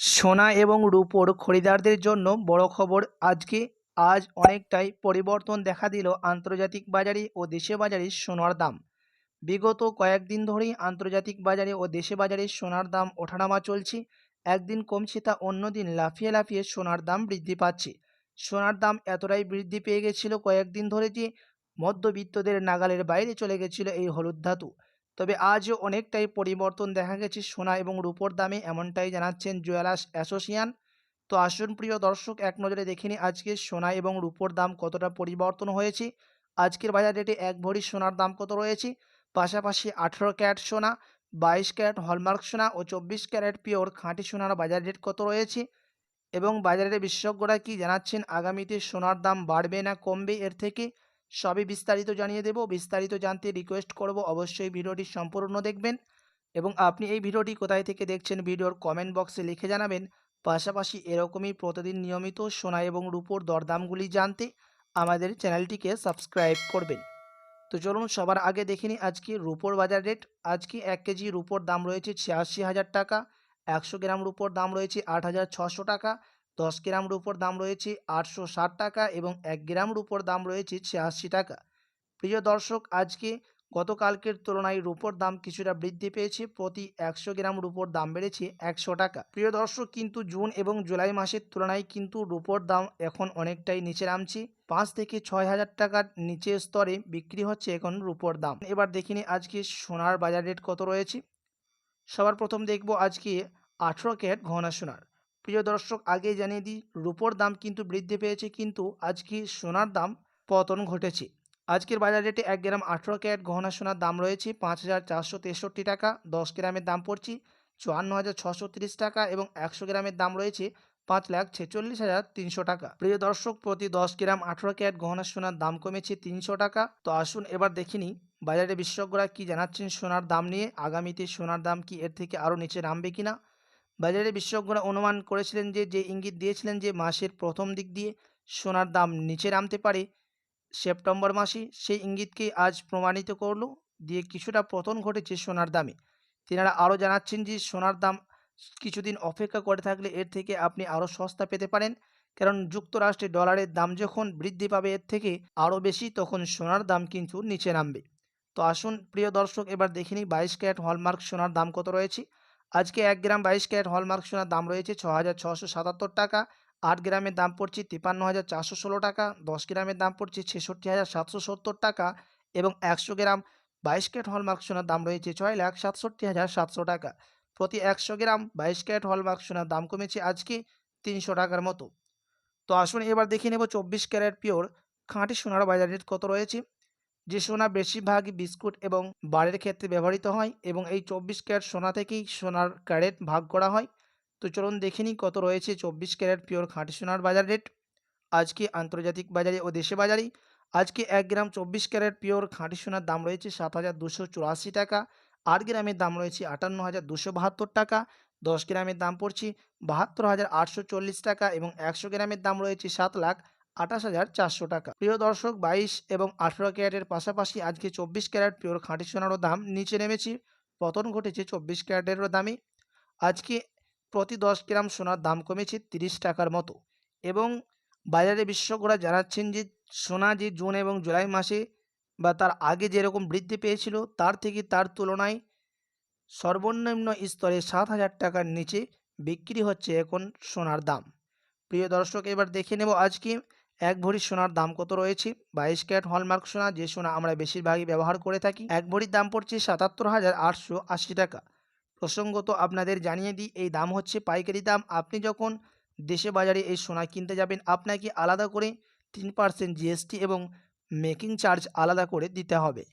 সোনা এবং রূপোর খরিদারদের জন্য বড় খবর। আজকে, আজ অনেকটাই পরিবর্তন দেখা দিল আন্তর্জাতিক বাজারে ও দেশে বাজারে সোনার দাম। বিগত কয়েকদিন ধরেই আন্তর্জাতিক বাজারে ও দেশে বাজারে সোনার দাম ওঠানামা চলছে। একদিন কমছে তা অন্যদিন লাফিয়ে লাফিয়ে সোনার দাম বৃদ্ধি পাচ্ছে। সোনার দাম এতটাই বৃদ্ধি পেয়ে গেছিল কয়েকদিন ধরে যে মধ্যবিত্তদের নাগালের বাইরে চলে গেছিল এই হলুদ ধাতু। তবে আজও অনেকটাই পরিবর্তন দেখা গেছে সোনা এবং রূপোর দামে, এমনটাই জানাচ্ছেন জুয়েলার্স অ্যাসোসিয়ান তো আসুন প্রিয় দর্শক, এক নজরে দেখে নিই আজকে সোনা এবং রূপোর দাম কতটা পরিবর্তন হয়েছে। আজকের বাজার রেটে এক ভরি সোনার দাম কত রয়েছে? পাশাপাশি আঠেরো ক্যারেট সোনা, বাইশ ক্যারেট হলমার্ক সোনা ও চব্বিশ ক্যারেট পিওর খাঁটি সোনার বাজার রেট কত রয়েছে? এবং বাজারের বিশেষজ্ঞরা কি জানাচ্ছেন, আগামীতে সোনার দাম বাড়বে না কমবে এর থেকে? সবই বিস্তারিত জানিয়ে দেব। বিস্তারিত জানতে রিকোয়েস্ট করব, অবশ্যই ভিডিওটি সম্পূর্ণ দেখবেন এবং আপনি এই ভিডিওটি কোথায় থেকে দেখছেন ভিডিওর কমেন্ট বক্সে লিখে জানাবেন। পাশাপাশি এরকমই প্রতিদিন নিয়মিত সোনা এবং রূপোর দরদামগুলি জানতে আমাদের চ্যানেলটিকে সাবস্ক্রাইব করবেন। তো চলুন সবার আগে দেখে নিই আজকে রূপোর বাজার রেট আজকে এক কেজি রূপোর দাম রয়েছে ছিয়াশি হাজার টাকা, একশো গ্রাম রূপোর দাম রয়েছে আট হাজার ছশো টাকা দশ গ্রাম রূপোর দাম রয়েছে আটশো ষাট টাকা এবং এক গ্রাম রূপোর দাম রয়েছে ছিয়াশি টাকা। প্রিয় দর্শক, আজকে গতকালকের তুলনায় রূপোর দাম কিছুটা বৃদ্ধি পেয়েছে, প্রতি একশো গ্রাম রূপোর দাম বেড়েছে একশো টাকা। প্রিয় দর্শক, কিন্তু জুন এবং জুলাই মাসের তুলনায় কিন্তু রূপোর দাম এখন অনেকটাই নিচে নামছে। পাঁচ থেকে ছয় হাজার টাকার নিচের স্তরে বিক্রি হচ্ছে এখন রূপোর দাম। এবার দেখিনি আজকে সোনার বাজার রেট কত রয়েছে। সবার প্রথম দেখব আজকে আঠেরো ক্যারেট ঘনা সোনার। প্রিয় দর্শক, আগেই জানিয়ে দিই, রূপোর দাম কিন্তু বৃদ্ধি পেয়েছে, কিন্তু আজকে সোনার দাম পতন ঘটেছে? আজকের বাজার রেটে এক গ্রাম আঠেরো ক্যারেট গহনা সোনার দাম রয়েছে পাঁচ হাজার চারশো তেষট্টি টাকা, দশ গ্রামের দাম পড়ছে চুয়ান্ন হাজার ছশো তিরিশ টাকা এবং একশো গ্রামের দাম রয়েছে পাঁচ লাখ ছেচল্লিশ হাজার তিনশো টাকা। প্রিয় দর্শক, প্রতি দশ গ্রাম আঠেরো ক্যারেট গহনা সোনার দাম কমেছে তিনশো টাকা। তো আসুন এবার দেখিনি বাজারে বিশেষজ্ঞরা কি জানাচ্ছেন সোনার দাম নিয়ে? আগামীতে সোনার দাম কি এর থেকে আরও নিচে নামবে কিনা? বাজারে বিশেষজ্ঞরা অনুমান করেছিলেন যে যে ইঙ্গিত দিয়েছিলেন যে, মাসের প্রথম দিক দিয়ে সোনার দাম নিচে নামতে পারে, সেপ্টেম্বর মাসে সেই ইঙ্গিতকে আজ প্রমাণিত করল দিয়ে কিছুটা পতন ঘটেছে সোনার দামে। তেনারা আরও জানাচ্ছেন যে, সোনার দাম কিছুদিন অপেক্ষা করে থাকলে এর থেকে আপনি আরও সস্তা পেতে পারেন, কারণ যুক্তরাষ্ট্রে ডলারের দাম যখন বৃদ্ধি পাবে এর থেকে আরও বেশি, তখন সোনার দাম কিন্তু নিচে নামবে। তো আসুন, প্রিয় দর্শক, এবার দেখিনি বাইশ ক্যারেট হলমার্ক সোনার দাম কত রয়েছে। আজকে এক গ্রাম বাইশ ক্যারেট হলমার্ক সোনার দাম রয়েছে ছ হাজার ছশো সাতাত্তর টাকা। আট গ্রামের দাম পড়ছে তিপান্ন হাজার চারশো ষোলো টাকা। দশ গ্রামের দাম পড়ছে ছেষট্টি হাজার সাতশো সত্তর টাকা এবং একশো গ্রাম বাইশ ক্যারেট হলমার্ক সোনার দাম রয়েছে ছয় লাখ সাতষট্টি হাজার সাতশো টাকা। প্রতি একশো গ্রাম বাইশ ক্যারেট হলমার্ক সোনার দাম কমেছে আজকে তিনশো টাকার মতো। তো আসুন এবার দেখে নেব চব্বিশ ক্যারেট পিওর খাঁটি সোনার বাজার রেট কত রয়েছে। যে সোনা বেশিরভাগই বিস্কুট এবং বারের ক্ষেত্রে ব্যবহৃত হয় এবং এই চব্বিশ ক্যারেট সোনা থেকেই সোনার ক্যারেট ভাগ করা হয়। তো চলুন দেখে নিই কত রয়েছে চব্বিশ ক্যারেট পিওর খাঁটি সোনার বাজার রেট। আজকে আন্তর্জাতিক বাজারে ও দেশে বাজারে আজকে এক গ্রাম চব্বিশ ক্যারেট পিওর খাঁটি সোনার দাম রয়েছে সাত হাজার দুশো চুরাশি টাকা। আট গ্রামের দাম রয়েছে আটান্ন হাজার দুশো বাহাত্তর টাকা। দশ গ্রামের দাম পড়ছে বাহাত্তর হাজার আটশো চল্লিশ টাকা এবং একশো গ্রামের দাম রয়েছে সাত লাখ আঠাশ হাজার চারশো টাকা। প্রিয় দর্শক, বাইশ এবং আঠেরো ক্যারেটের পাশাপাশি আজকে চব্বিশ ক্যারেট পিওর খাঁটি সোনারও দাম নিচে নেমেছে। পতন ঘটেছে চব্বিশ ক্যারেটেরও দামে। আজকে প্রতি দশ গ্রাম সোনার দাম কমেছে তিরিশ টাকার মতো। এবং বাজারে বিশেষজ্ঞরা জানাচ্ছেন যে, সোনা যে জুন এবং জুলাই মাসে বা তার আগে যেরকম বৃদ্ধি পেয়েছিল, তার থেকে তার তুলনায় সর্বনিম্ন স্তরে সাত হাজার টাকার নিচে বিক্রি হচ্ছে এখন সোনার দাম। প্রিয় দর্শক, এবার দেখে নেব আজকে এক ভরি সোনার দাম কত রয়েছে? বাইশ ক্যারেট হলমার্ক সোনা, যে সোনা আমরা বেশিরভাগই ব্যবহার করে থাকি, এক ভরির দাম পড়ছে সাতাত্তর হাজার আটশো আশি টাকা। প্রসঙ্গত আপনাদের জানিয়ে দিই, এই দাম হচ্ছে পাইকারি দাম। আপনি যখন দেশে বাজারে এই সোনা কিনতে যাবেন, আপনাকে আলাদা করে তিন পার্সেন্ট জিএসটি এবং মেকিং চার্জ আলাদা করে দিতে হবে।